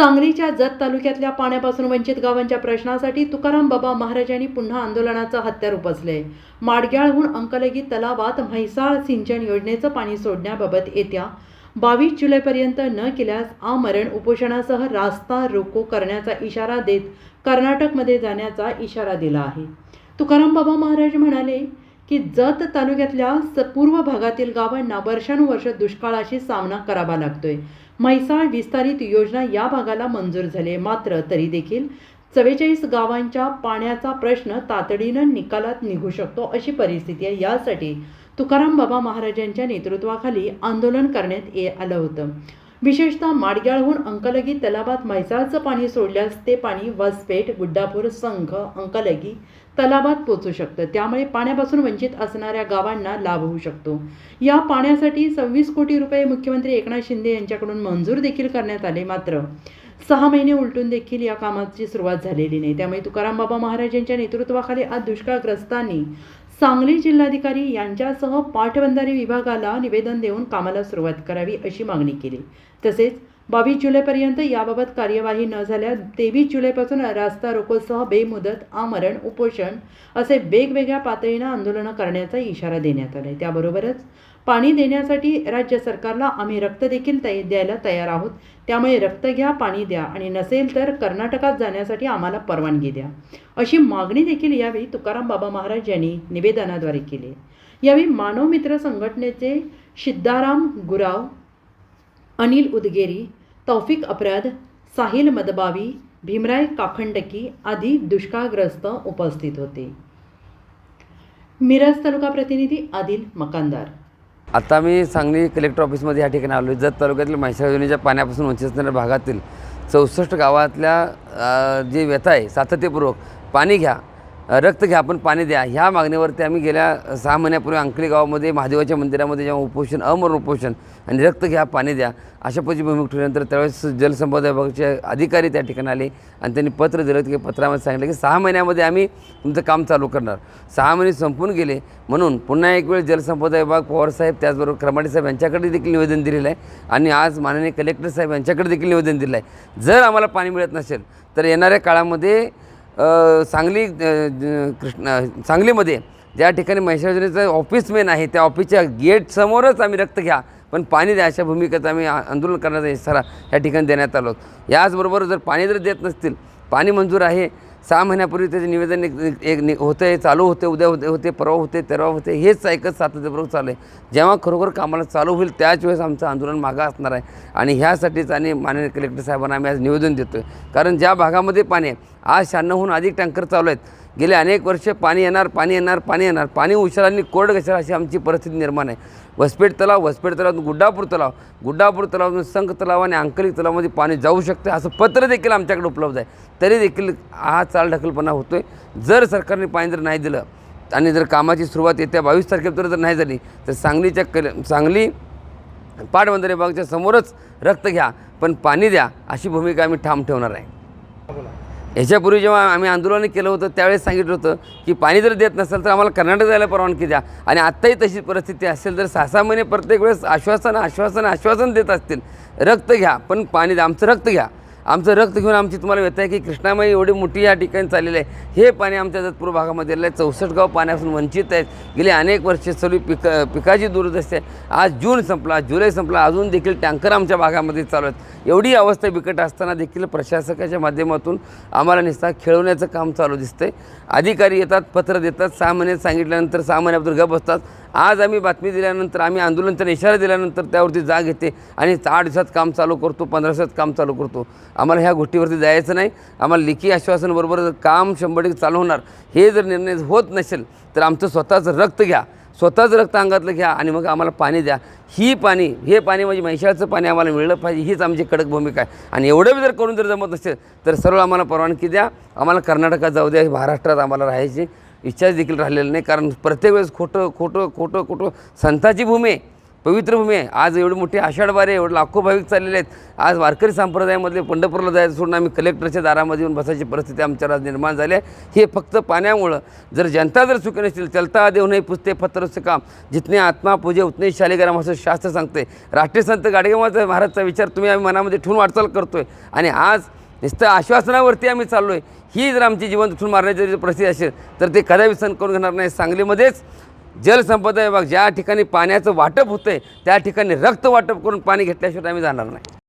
सांगलीच्या जत तालुक्यातल्या पाण्यापासून वंचित गावांच्या प्रश्नासाठी तुकाराम बाबा महाराजांनी पुन्हा आंदोलनाचं हत्यार उपसले. माडग्याळहून अंकलगी तलावात म्हैसाळ सिंचन योजनेचं पाणी सोडण्याबाबत येत्या बावीस जुलैपर्यंत न केल्यास आमरण उपोषणासह रास्ता रोको करण्याचा इशारा देत कर्नाटकमध्ये जाण्याचा इशारा दिला आहे. तुकाराम बाबा महाराज म्हणाले की जत तालुक्यातल्या स- पूर्व भागातील गावांना वर्षानुवर्ष दुष्काळाशी सामना करावा लागतोय. म्हैसाळ विस्तारित योजना या भागाला मंजूर झाली. मात्र तरी देखील चव्वेचाळीस गावांच्या पाण्याचा प्रश्न तातडीनं निकालात निघू शकतो अशी परिस्थिती आहे. यासाठी तुकाराम बाबा महाराजांच्या नेतृत्वाखाली आंदोलन करण्यात ये आलं होतं. विशेषतः माडग्याळहून अंकलगी तलावात म्हैसाळचं पाणी सोडल्यास ते पाणी वसपेठ गुड्डापूर संघ अंकलगी तलावात पोचू शकतं. त्यामुळे पाण्यापासून वंचित असणाऱ्या गावांना लाभ होऊ शकतो. या पाण्यासाठी सव्वीस कोटी रुपये मुख्यमंत्री एकनाथ शिंदे यांच्याकडून मंजूर देखील करण्यात आले. मात्र सहा महिने उलटून देखील या कामाची सुरुवात झालेली नाही. त्यामुळे तुकाराम बाबा महाराज यांच्या नेतृत्वाखाली आज दुष्काळग्रस्तांनी सांगली जिल्हाधिकारी यांच्यासह पाटबंधारे विभागाला निवेदन देऊन कामाला सुरुवात करावी अशी मागणी केली. तसेच बावीस जुलैपर्यंत याबाबत कार्यवाही न झाल्यास तेवीस जुलैपासून रास्ता रोकोसह बेमुदत आमरण उपोषण असे वेगवेगळ्या पातळीनं आंदोलनं करण्याचा इशारा देण्यात आला आहे त्याबरोबरच पाणी देण्यासाठी राज्य सरकारला आम्ही रक्त देखील तय द्यायला तयार आहोत. त्यामुळे रक्त घ्या पाणी द्या आणि नसेल तर कर्नाटकात जाण्यासाठी आम्हाला परवानगी द्या. अशी मागणी देखील यावेळी तुकाराम बाबा महाराज यांनी निवेदनाद्वारे केली यावेळी मानव मित्र संघटनेचे सिद्धाराम गुराव अनिल उदगेरी तौफिक अपराध साहिल मदबावी भीमराय काखंडकी आदी दुष्काळग्रस्त उपस्थित होते. मिरज तालुका प्रतिनिधी आदिल मकानदार. आता मी सांगली कलेक्टर ऑफिसमध्ये या ठिकाणी आलो. जत तालुक्यातील म्हैसाळ योजनेच्या पाण्यापासून वंचित असणाऱ्या भागातील चौसष्ट गावातल्या जे व्यथा आहे सातत्यपूर्वक पाणी घ्या. रक्त घ्या पण पाणी द्या. ह्या मागणीवरती आम्ही गेल्या सहा महिन्यापूर्वी अंकली गावामध्ये महादेवाच्या मंदिरामध्ये जेव्हा उपोषण अमर उपोषण आणि रक्त घ्या पाणी द्या अशा पद्धती भूमिक ठेवल्यानंतर त्यावेळेस जलसंपदा विभागाचे अधिकारी त्या ठिकाणी आले आणि त्यांनी पत्र दिलं की पत्रामध्ये सांगितलं की सहा महिन्यामध्ये आम्ही तुमचं काम चालू करणार. सहा महिने संपून गेले. म्हणून पुन्हा एक वेळ जलसंपदा विभाग पवारसाहेब त्याचबरोबर क्रमाडे साहेब यांच्याकडे देखील निवेदन दिलेलं आहे. आणि आज माननीय कलेक्टर साहेब यांच्याकडे देखील निवेदन दिलं आहे. जर आम्हाला पाणी मिळत नसेल तर येणाऱ्या काळामध्ये सांगली कृष्ण कृष्णा सांगलीमध्ये ज्या ठिकाणी म्हैसाळ योजनेचं ऑफिस मेन आहे त्या ऑफिसच्या गेटसमोरच आम्ही रक्त घ्या. पण पाणी द्या अशा भूमिकेत आम्ही आंदोलन करण्याचा इशारा या ठिकाणी देण्यात आलो. याचबरोबर जर पाणी जर देत नसतील पाणी मंजूर आहे सहा महिन्यापूर्वी त्याचे निवेदन एक एक नि होतं आहे चालू होते उद्या होते होते परवा होते तेरवा होते हेच ऐकत सातत्यपूर्वक चालू आहे जेव्हा खरोखर कामाला चालू होईल त्याच वेळेस आमचं आंदोलन मागा असणार आहे. आणि ह्यासाठीच आणि माननीय कलेक्टर साहेबांना आम्ही आज निवेदन देतो आहे कारण ज्या भागामध्ये पाणी आहे आज शहाण्णवहून अधिक टँकर चालू आहेत. गेले अनेक वर्ष पाणी येणार पाणी येणार पाणी येणार. पाणी उशिरांनी कोरड घसर अशी आमची परिस्थिती निर्माण आहे. वसपेट तलाव वसपेट तलावातून गुड्डापूर तलाव गुड्डापूर तलावातून संख तलाव आणि अंकली तलावामध्ये पाणी जाऊ शकते असं पत्र देखील आमच्याकडे उपलब्ध आहे. तरी देखील हा चाल ढकलपणा होतो आहे जर सरकारने पाणी जर नाही दिलं आणि जर कामाची सुरुवात येत्या बावीस तारखेपर्यंत जर नाही झाली तर सांगलीच्या कल सांगली पाटबंधारे विभागाच्या समोरच रक्त घ्या पण पाणी द्या अशी भूमिका आम्ही ठाम ठेवणार आहे. ह्याच्यापूर्वी जेव्हा आम्ही आंदोलन केलं होतं त्यावेळेस सांगितलं होतं की पाणी जर देत नसेल तर आम्हाला कर्नाटक जायला परवानगी द्या. आणि आत्ताही तशी परिस्थिती असेल तर सहा सहा महिने प्रत्येक वेळेस आश्वासन आश्वासन आश्वासन देत असतील. रक्त घ्या पण पाणी द्या आमचं रक्त घ्या. आमचं रक्त घेऊन आमची तुम्हाला व्यथा आहे की कृष्णामाई एवढी मोठी या ठिकाणी चाललेली आहे. हे पाणी आमच्या जतपूर भागामध्ये आलेलं आहे. चौसष्ट गाव पाण्यापासून वंचित आहेत. गेली अनेक वर्षे सर्व पिक पिकाची दुरुदस्ती आहे. आज जून संपला जुलै संपला. अजून देखील टँकर आमच्या भागामध्ये चालू आहेत. एवढी अवस्था बिकट असताना देखील प्रशासकाच्या माध्यमातून आम्हाला निस्ता खेळवण्याचं काम चालू दिसतंय. अधिकारी येतात पत्र देतात. सहा महिने सांगितल्यानंतर सहा महिन्याबद्दल गप बसतात. आज आम्ही बातमी दिल्यानंतर आम्ही आंदोलनचा इशारा दिल्यानंतर त्यावरती जाग येते आणि आठ दिवसात काम चालू करतो पंधरा दिवसात काम चालू करतो. आम्हाला ह्या गोष्टीवरती जायचं नाही. आम्हाला लेखी आश्वासनबरोबर जर काम शंभर टक्के चालू होणार. हे जर निर्णय होत नसेल तर आमचं स्वतःचं रक्त घ्या. स्वतःच रक्त अंगातलं घ्या आणि मग आम्हाला पाणी द्या. ही पाणी हे पाणी म्हणजे म्हैशाळचं पाणी आम्हाला मिळलं पाहिजे हीच आमची कडक भूमिका आहे. आणि एवढं बी जर करून जर जमत नसेल तर सरळ आम्हाला परवानगी द्या. आम्हाला कर्नाटकात जाऊ द्या महाराष्ट्रात आम्हाला राहायची इच्छाच देखील राहिलेली नाही. कारण प्रत्येक वेळेस खोटं खोटं खोटं खोटं संताची भूमी आहे. पवित्र भूमी आहे. आज एवढी मोठी आषाढ वारे आहे एवढे लाखो भाविक चाललेले आहेत. आज वारकरी संप्रदायामधले पंढरपूरला जायचं सोडून आम्ही कलेक्टरच्या दारामध्ये येऊन बसायची परिस्थिती आमच्यावर आज निर्माण झाली आहे. हे फक्त पाण्यामुळं जर जनता जर सुखी नसतील चलता देऊ नाही पुसते पत्र काम जितने आत्मा पूजे उतने शालिग्राम असं शास्त्र सांगते राष्ट्रीय संत गाडगेमाचा महाराजचा विचार तुम्ही आम्ही मनामध्ये ठेवून वाटचाल करतोय. आणि आज नुसतं आश्वासनावरती आम्ही चाललो आहे ही जर आमची जीवन दुखून मारण्याची जर परिस्थिती असेल तर ते कदापि सण करून घेणार नाही. सांगलीमध्येच जलसंपदा विभाग ज्या ठिकाणी पाण्याचं वाटप होतं आहे त्या ठिकाणी रक्त वाटप करून पाणी घेतल्याशिवाय आम्ही जाणार नाही.